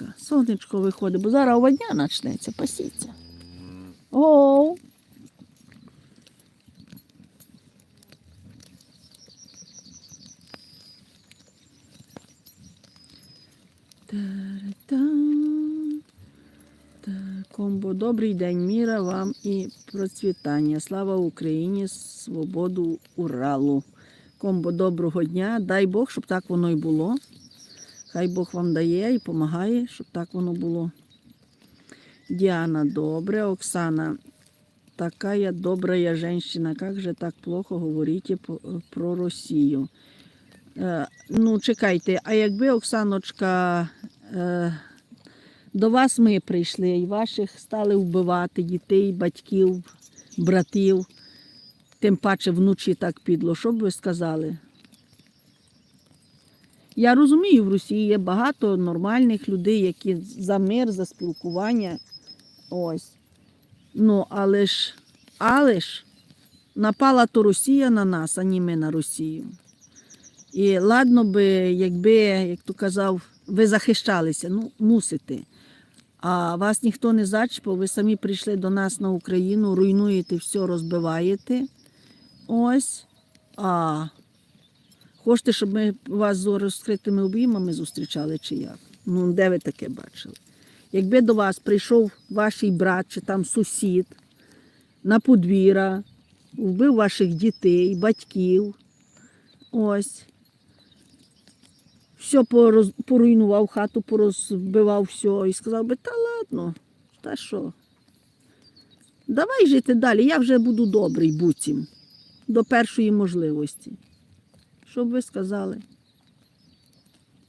ласка, сонечко виходить, бо зараз овадня почнеться, пасіться. Оу. Комбо, добрий день, міра вам і процвітання. Слава Україні, свободу Уралу. Комбо, доброго дня. Дай Бог, щоб так воно і було. Хай Бог вам дає і допомагає, щоб так воно було. Діана, добре. Оксана, такая добрая женщина. Как же так плохо говорите про Росію? Е, ну, чекайте, а якби Оксаночка. Е, до вас ми прийшли, і ваших стали вбивати дітей, батьків, братів, тим паче вночі так підло. Що б ви сказали? Я розумію, в Росії є багато нормальних людей, які за мир, за спілкування. Ось. Ну, але ж, але ж напала то Росія на нас, а не ми на Росію. І ладно би, якби, як то казав, ви захищалися, ну, мусите. А вас ніхто не зачіпав, ви самі прийшли до нас на Україну, руйнуєте все, розбиваєте. Ось. А хочете, щоб ми вас з розкритими обіймами зустрічали чи як? Ну, де ви таке бачили? Якби до вас прийшов ваш брат чи там сусід на подвір'я, вбив ваших дітей, батьків, ось, все пороз, поруйнував хату, порозбивав все і сказав би, та ладно, та що? Давай жити далі, я вже буду добрий буцім до першої можливості. Що б ви сказали?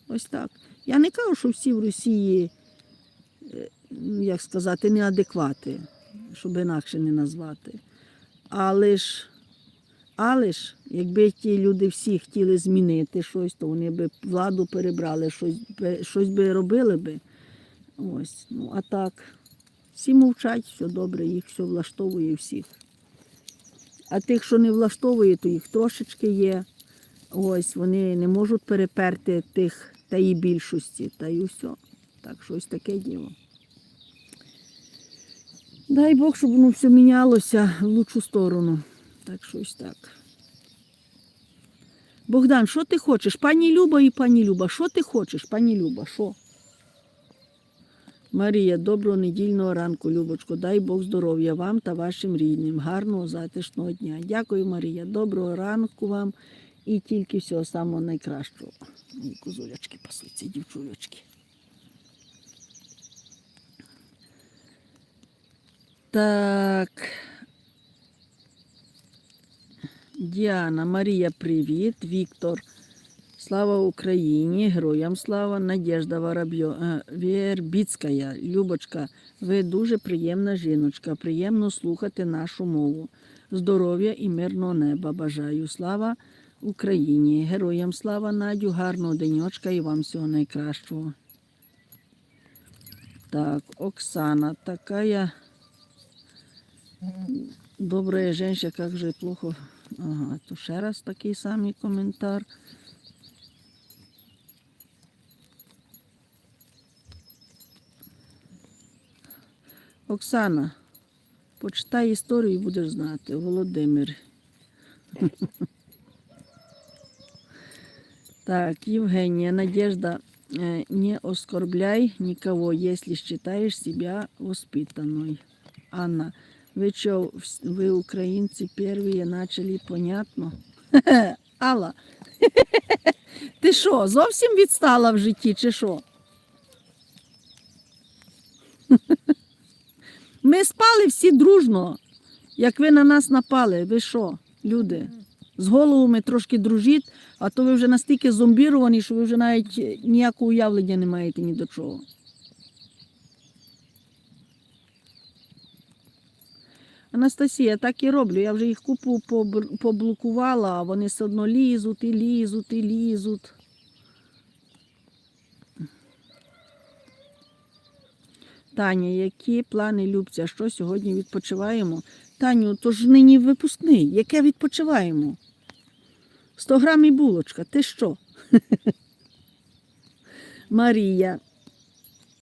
Ось так. Я не кажу, що всі в Росії, е, як сказати, неадеквати, щоб інакше не назвати. Але ж але ж, якби ті люди всі хотіли змінити щось, то вони б владу перебрали, щось, щось би робили би. Ось. Ну, а так, всі мовчать, все добре, їх все влаштовує всіх. А тих, що не влаштовує, то їх трошечки є. Ось, вони не можуть переперти тих та і більшості, та й все. Так, щось таке діло. Дай Бог, щоб воно все мінялося в лучшу сторону. Так щось так. Богдан, що ти хочеш? Пані Люба і пані Люба, що ти хочеш, пані Люба, що? Марія, доброго недільного ранку, Любочко. Дай Бог здоров'я вам та вашим рідним. Гарного затишного дня. Дякую, Марія. Доброго ранку вам і тільки всього самого найкращого. Мої козулячки пасуться, дівчулечки. Так. Діана, Марія, привіт. Віктор. Слава Україні, героям слава, Надежда Воробьо, е, Вєрбіцька. Любочка, ви дуже приємна жіночка. Приємно слухати нашу мову. Здоров'я і мирного неба бажаю. Слава Україні! Героям слава, Надю, гарного денечка і вам всього найкращого. Так, Оксана, такая добрая женщина, как же плохо. Ага, то ще раз такий самий коментар. Оксана, почитай історію і будеш знати. Володимир. Так, Евгения, Надежда, э, не оскорбляй никого, если считаешь себя воспитанной. Анна, вы что, вы украинцы первые начали, понятно? Алла, ти що, зовсім відстала в житті, чи що? Ми спали всі дружно, як ви на нас напали. Ви що, люди? З головами трошки дружіть, а то ви вже настільки зомбіровані, що ви вже навіть ніякого уявлення не маєте ні до чого. Анастасія, так і роблю. Я вже їх купу поблокувала, а вони все одно лізуть і лізуть і лізуть. Таня, які плани Любця? Що сьогодні відпочиваємо? Таню, то ж нині випускний. Яке відпочиваємо? 100 грамів булочка, ти що? Марія,